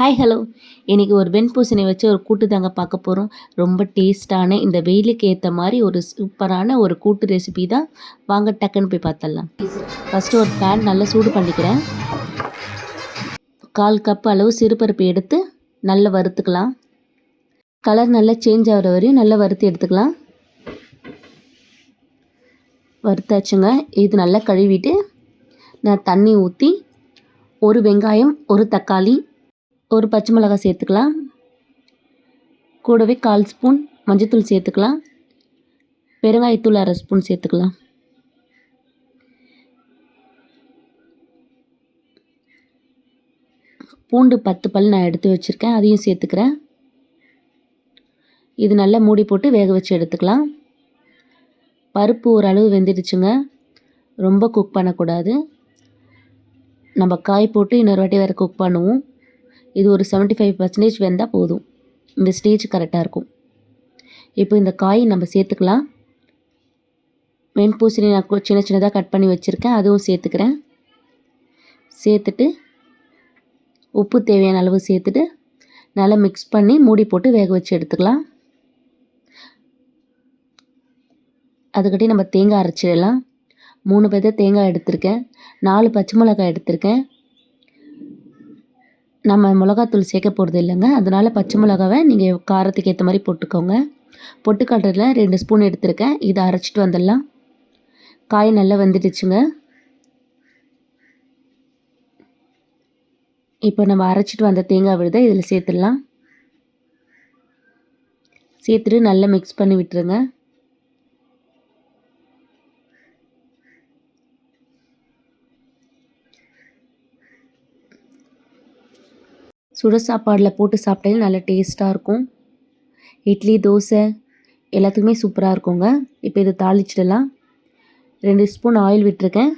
Hi hello இன்றைக்கி ஒரு வெண்பூசணி வச்சு ஒரு கூட்டு தாங்க பார்க்க போகிறோம் ரொம்ப டேஸ்டான இந்த வெயிலுக்கு ஏற்ற மாதிரி ஒரு சூப்பரான ஒரு கூட்டு ரெசிபி தான். வாங்க டக்குன்னு போய் பார்த்துடலாம். ஃபஸ்ட்டு ஒரு பேன் நல்லா சூடு பண்ணிக்கிறேன். கால் கப் அளவு சிறுபருப்பு எடுத்து நல்லா வறுத்துக்கலாம். கலர் நல்லா சேஞ்ச் ஆகிற வரையும் நல்லா வறுத்து எடுத்துக்கலாம். வறுத்தாச்சுங்க. இது நல்லா கழுவிட்டு நான் தண்ணி ஊற்றி ஒரு வெங்காயம் ஒரு தக்காளி ஒரு பச்சை மிளகாய் சேர்த்துக்கலாம். கூடவே கால் ஸ்பூன் மஞ்சத்தூள் சேர்த்துக்கலாம். பெருங்காயத்தூள் அரை ஸ்பூன் சேர்த்துக்கலாம். பூண்டு பத்து பல் நான் எடுத்து வச்சுருக்கேன். அதையும் சேர்த்துக்கிறேன். இது நல்லா மூடி போட்டு வேக வச்சு எடுத்துக்கலாம். பருப்பு ஓரளவு வெந்துடுச்சுங்க. ரொம்ப குக் பண்ணக்கூடாது. நம்ம காய் போட்டு இன்னொரு வாட்டி வேறு குக் பண்ணுவோம். இது ஒரு செவன்ட்டி ஃபைவ் பர்சன்டேஜ் வெந்தால் போதும். இந்த ஸ்டேஜ் கரெக்டாக இருக்கும். இப்போ இந்த காய் நம்ம சேர்த்துக்கலாம். வெண்பூசணி நான் சின்ன சின்னதாக கட் பண்ணி வச்சுருக்கேன். அதுவும் சேர்த்துக்கிறேன். சேர்த்துட்டு உப்பு தேவையான அளவு சேர்த்துட்டு நல்லா மிக்ஸ் பண்ணி மூடி போட்டு வேக வச்சு எடுத்துக்கலாம். அதுக்கிட்டே நம்ம தேங்காய் அரைச்சிடலாம். மூணு பேர்த்த தேங்காய் எடுத்திருக்கேன். நாலு பச்சை மிளகாய் எடுத்திருக்கேன். நம்ம மிளகாத்தூள் சேர்க்க போகிறது இல்லைங்க. அதனால் பச்சை மிளகாவை நீங்கள் காரத்துக்கு ஏற்ற மாதிரி போட்டுக்கோங்க. பொட்டுக்காட்டில் ரெண்டு ஸ்பூன் எடுத்திருக்கேன். இதை அரைச்சிட்டு வந்துடலாம். காய் நல்லா வந்துடுச்சுங்க. இப்போ நம்ம அரைச்சிட்டு வந்த தேங்காய் விழுதை இதில் சேர்த்துடலாம். சேர்த்துட்டு நல்லா மிக்ஸ் பண்ணி விட்டுருங்க. சுட சாப்பாடில் போட்டு சாப்பிட்டாலே நல்ல டேஸ்ட்டாக இருக்கும். இட்லி தோசை எல்லாத்துக்குமே சூப்பராக இருக்குங்க. இப்போ இதை தாளிச்சிடலாம். ரெண்டு ஸ்பூன் ஆயில் விட்டுருக்கேன்.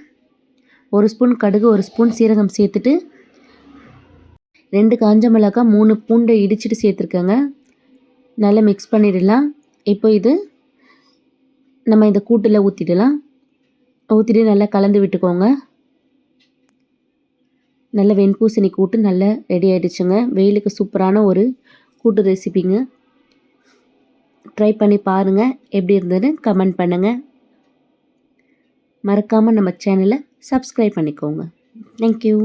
ஒரு ஸ்பூன் கடுகு ஒரு ஸ்பூன் சீரகம் சேர்த்துட்டு ரெண்டு காஞ்ச மிளகாய் மூணு பூண்டை இடிச்சிட்டு சேர்த்துருக்கேங்க. நல்லா மிக்ஸ் பண்ணிடலாம். இப்போ இது நம்ம இந்த கூட்டில் ஊற்றிடலாம் ஊற்றிட்டு நல்லா கலந்து விட்டுக்கோங்க. நல்ல வெண்பூசணி கூட்டு நல்ல ரெடி ஆகிடுச்சுங்க வெயிலுக்கு சூப்பரான ஒரு கூட்டு ரெசிபிங்க ட்ரை பண்ணி பாருங்கள் எப்படி இருந்ததுன்னு கமெண்ட் பண்ணுங்கள் மறக்காமல் நம்ம சேனலை சப்ஸ்கிரைப் பண்ணிக்கோங்க. தேங்க்யூ